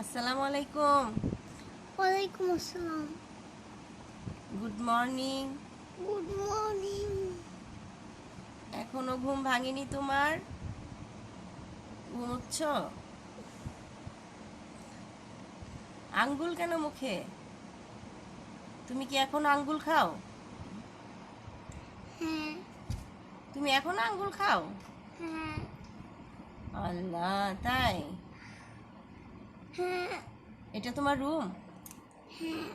আসসালামু আলাইকুম। ওয়ালাইকুম আসসালাম। গুড মর্নিং গুড মর্নিং এখনও ঘুম ভাঙেনি তোমার? ঘুমোচ্ছ? আঙ্গুল কেন মুখে? তুমি কি এখন আঙ্গুল খাও? হ্যাঁ। তুমি এখন আঙ্গুল খাও? হ্যাঁ। আল্লাহ তাই? হ্যাঁ এটা তোমার রুম? হ্যাঁ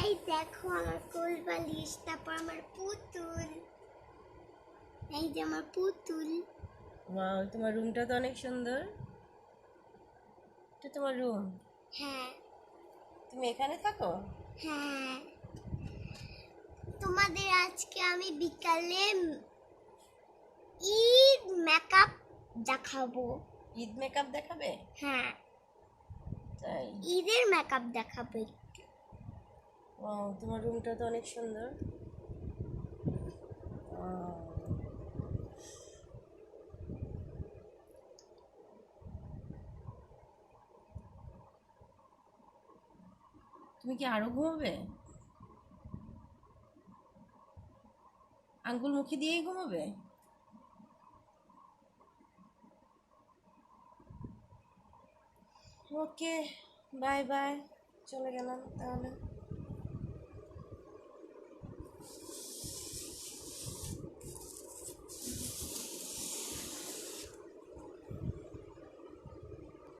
এই দেখো আমার কোল বালিশ তারপর আমার পুতুল। এই যে আমার পুতুল। ওয়াও তোমার রুমটা তো অনেক সুন্দর। এটা তোমার রুম? হ্যাঁ। তুমি এখানে থাকো? হ্যাঁ। তোমাদের আজকে আমি বিকালে ঈদ মেকআপ দেখাবো। ঈদ মেকআপ দেখাবে? হ্যাঁ। তাই? ঈদের মেকআপ দেখাবে ওয়াও তোমার রুমটা তো অনেক সুন্দর। তুমি কি আরও ঘুমাবে? আঙ্গুল মুখে দিয়েই ঘুমাবে? ওকে বাই বাই চলে গেলাম তাহলে।